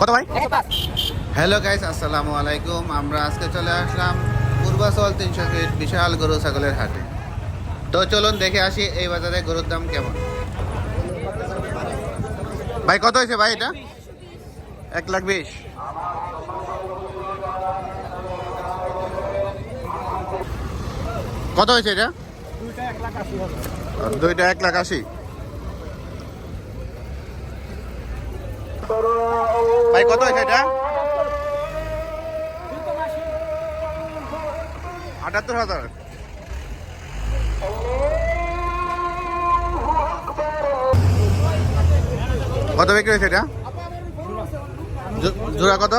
কত ভাই? Hello guys আসসালামু আলাইকুম। আমরা আজকে চলে আসলাম পূর্বাচল তিনশো ফিট বিশাল গরু ছাগলের হাটে। তো চলুন দেখে আসি এই বাজারে গরুর দাম কেমন। ভাই কত হয়েছে ভাই এটা? এক লাখ বিশ। কত হয়েছে এটা? দুইটা এক লাখ আশি। ভাই, কত হয়েছে এটা? আটাত্তর হাজার। কত বিক্রি হয়েছে এটা? জোড়া কত?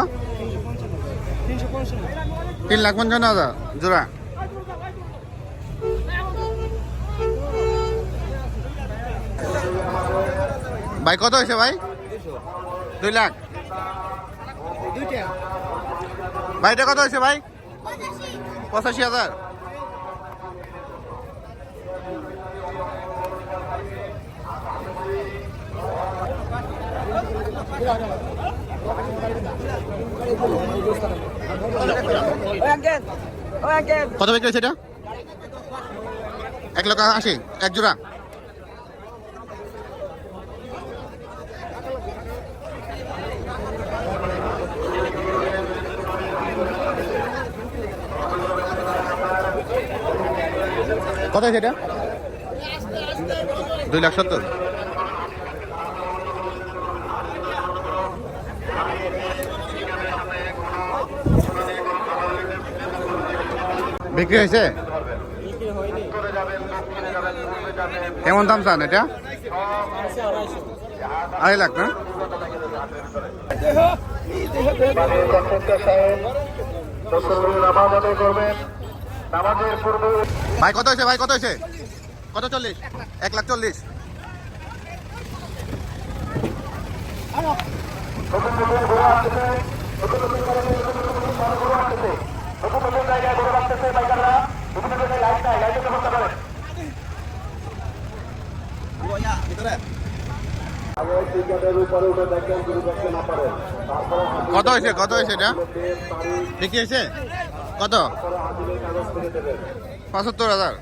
তিন লাখ পঞ্চান্ন হাজার, জোড়া। ভাই, কত হয়েছে ভাই? দুই লাখ। ভাই এটা কত হয়েছে ভাই? পঁচাশি হাজার। কত বিক্রি হয়েছে এটা? এক লক্ষ আশি এক জোড়া। কত এটা দুই লাখ সত্তর। বিক্রি হয়েছে? কেমন দাম চান এটা? আড়াই লাখ না? ভাই, কত হয়েছে, ভাই, কত হয়েছে? কত চল্লিশ? এক লাখ চল্লিশ। কত হয়েছে কত হয়েছে এটা? বিক্রি হয়েছে? কত? পঁচাত্তর হাজার।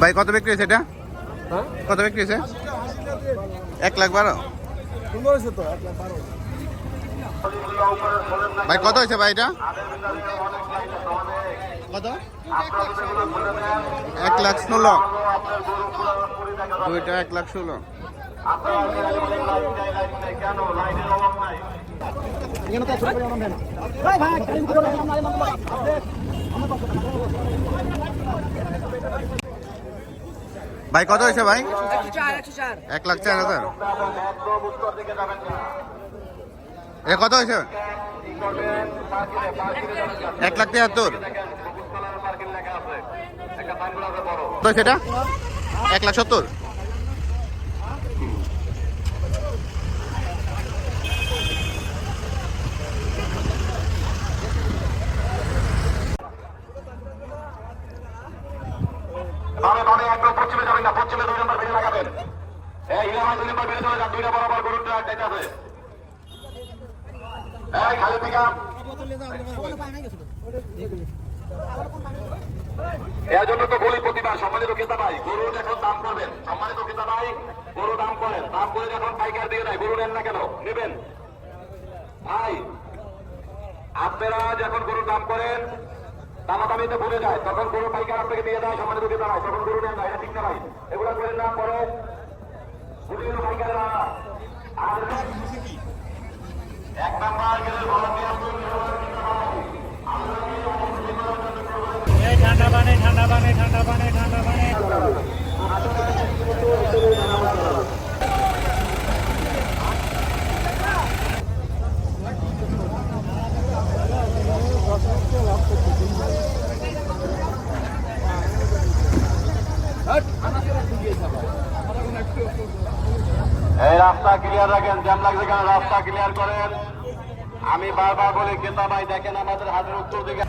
ভাই কত বিক্রি হয়েছে এটা? কত বিক্রি হয়েছে? এক লাখ বারো। ভাই কত হয়েছে ভাই এটা? কত? এক লাখ ষোলো। দুইটা এক লাখ ষোলো। ভাই কত হয়েছে ভাই? এক লাখ চার হাজার। এ কত হয়েছে? এক লাখ তিয়াত্তর। তো সেটা? এক লাখ সত্তর। পশ্চিমে যাবেন না, পশ্চিমে দুই নম্বর বেড়ে লাগাবেন। এই ইলামাই দুই নম্বর বেড়ে চলে যান, দুইটা বরাবর গরুর ট্রাক পিকা এর জন্য তো বলি প্রতিবার সম্মানিত ক্রেতা ভাই, গরুর এখন দাম করবেন সম্মানিত ক্রেতা ভাই গরু দাম করেন, দাম করে যখন পাইকার দিয়ে দেয়, গরু নেন না কেন? নেবেন? ভাই, আপনারা যখন গরুর দাম করেন, দামাদামিতে ভুলে যায়, তখন গরু পাইকার আপনাকে দিয়ে দেয়, সম্মানিত ক্রেতা ভাই, তখন গরু নেন না, এটা ঠিক না ভাই। এগুলো করেন না বুঝিয়ে পাইকাররা আর এক নাম্বার গেলে ভলান্টিয়ার এই ঠান্ডা পানি ঠান্ডা পানি ঠান্ডা পানি ঠান্ডা পানি। এই রাস্তা ক্লিয়ার রাখেন জ্যাম লাগছে রাস্তা ক্লিয়ার করেন। আমি বারবার বলি কেতাবাই ভাই, দেখেন আমাদের হাতের উত্তর দিকে।